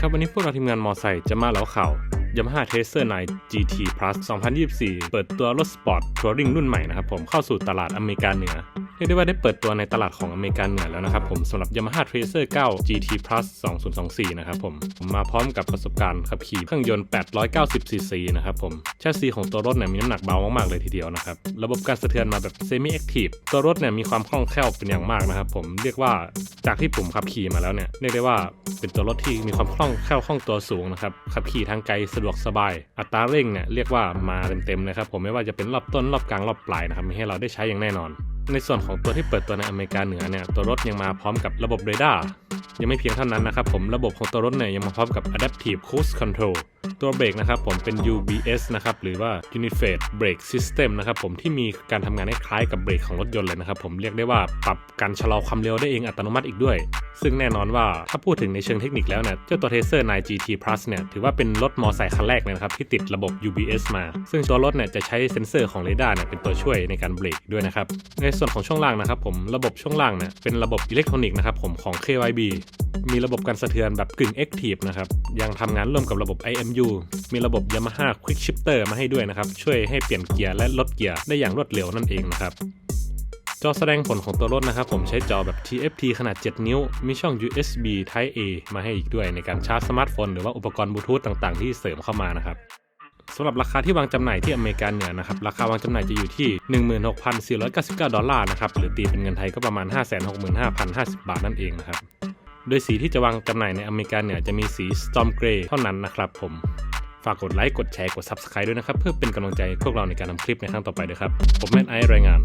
ครับ วันนี้พวกเราทีมงานมอไซค์จะมาเล่าข่าวยามาฮ่าเทสเซอร์ไน GT Plus 2024 เปิดตัวรถสปอร์ตทัวริงรุ่นใหม่นะครับผมเข้าสู่ตลาดอเมริกาเหนือ เรียกได้ว่าได้เปิดตัวในตลาดของอเมริกาเหนือแล้วนะครับผมสำหรับ Yamaha Tracer 9 GT Plus 2024 นะครับผมมาพร้อมกับประสบการณ์ขับขี่เครื่องยนต์ 890 cc นะครับผมแชสซีของตัวรถเนี่ยมีน้ำหนักเบามากๆเลยทีเดียวนะครับระบบการสะเทือนมาแบบ semi active ตัวรถเนี่ยมีความคล่องแคล่วเป็นอย่างมากนะครับผมเรียกว่าจากที่ผมขับขี่มาแล้วเนี่ยเรียกได้ว่าเป็นตัวรถที่มีความคล่องแคล่วคล่องตัวสูงนะครับขับขี่ทางไกลสะดวกสบาย อัตราเร่งเนี่ยเรียกว่ามาเต็มๆนะครับผมไม่ว่าจะเป็นรอบต้นรอบกลางรอบปลายนะครับมีให้เราได้ใช้อย่างแน่นอน ในส่วนของตัวที่เปิดตัวในอเมริกาเหนือเนี่ยตัวรถยังมาพร้อมกับระบบเรดาร์ยังไม่เพียงเท่านั้นนะครับผมระบบของตัวรถเนี่ยยังมาพร้อมกับ Adaptive Cruise Control ตัวเบรกนะครับผมเป็น UBS นะครับหรือว่า Unified Brake System นะครับผมที่มีการทำงานคล้ายกับเบรกของรถยนต์เลยนะครับผมเรียกได้ว่าปรับการชะลอความเร็วได้เองอัตโนมัติอีกด้วย ซึ่งแน่นอนว่าถ้าพูดถึงในเชิงเทคนิคแล้วเนี่ยเจ้าตัว Tracer 9 GT Plus เนี่ยถือว่าเป็นรถมอไซค์คันแรกเลยนะครับที่ติดระบบ UBS มา ซึ่งตัวรถเนี่ยจะใช้เซ็นเซอร์ของเรดาร์เนี่ยเป็นตัวช่วยในการเบรกด้วยนะครับในส่วนของช่วงล่างนะครับผมระบบช่วงล่างเนี่ยเป็นระบบอิเล็กทรอนิกส์นะครับผมของ KYB มีระบบการสะเทือนแบบกึ่ง Active นะครับ ยังทำงานร่วมกับระบบ IMU มีระบบ Yamaha Quick Shifter มาให้ด้วยนะครับ ช่วยให้เปลี่ยนเกียร์และลดเกียร์ได้อย่างรวดเร็วนั่นเองนะครับจอแสดงผลของตัวรถนะครับ ผมใช้จอแบบ TFT ขนาด 7 นิ้ว มีช่อง USB Type A มาให้อีกด้วยในการชาร์จสมาร์ทโฟนหรือว่าอุปกรณ์บลูทูธต่างๆ ที่เสริมเข้ามานะครับสำหรับราคาที่วางจำหน่ายที่อเมริกาเหนือนะครับ ราคาวางจำหน่ายจะอยู่ที่ 16,499 ดอลลาร์นะครับ หรือตีเป็นเงินไทยก็ประมาณ 565,050 บาทนั่นเองนะครับ โดยสีที่จะวางจำหน่ายในอเมริกาเหนือจะมีสี Storm Grey เท่านั้นนะครับผม ฝากกดไลค์ กดแชร์ กด Subscribe ด้วยนะครับ เพื่อเป็นกำลังใจพวกเราในการทำคลิปในครั้งต่อไปด้วยครับ ผมแม่นไอซ์รายงาน